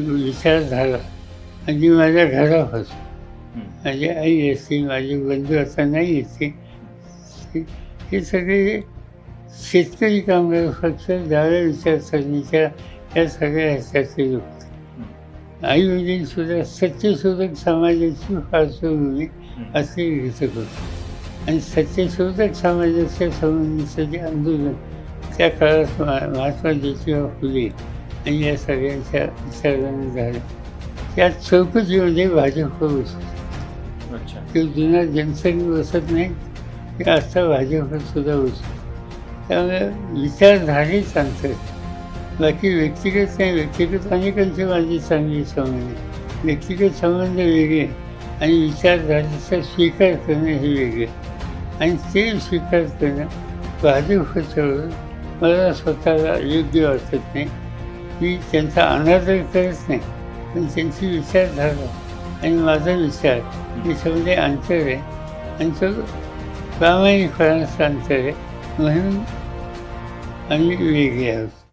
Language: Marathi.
विचारधारा आणि माझ्या हं. माझी आई असते माझे बंधू आता नाही असते हे सगळे शेतकरी कामगार पक्ष डाव्या विचारसरणीच्या या सगळ्या ह्याच्यातले लोक. आई वडील सुद्धा सत्यशोधक समाजाची पार्श्वभूमी. असे विचार होते. आणि सत्यशोधक समाजाच्या संबंधीचं जे आंदोलन त्या काळात महात्मा ज्योतिबा फुले आणि या सगळ्यांच्या विचाराने झालं. त्या चौकशीमध्ये भाजप बसतो अच्छा. तो जुना जनसंघ बसत नाही ते आता भाजपत सुद्धा बसतो त्यामुळे विचारधारेच अंतर आहे. बाकी व्यक्तिगत नाही व्यक्तिगत अनेकांचे माझे चांगले संबंध. व्यक्तिगत संबंध वेगळे आणि विचारधारेचा स्वीकार करणं हे वेगळे. आणि ते स्वीकार करणं भाजपचं मला स्वतःला योग्य वाटत नाही. मी त्यांचा अनादर करत नाही. पण त्यांची विचारधारा आणि माझा विचार याच्यामध्ये अंतर आहे. आणि तो प्रामाणिकपणाचं अंतर आहे म्हणून आम्ही वेगळे आहोत.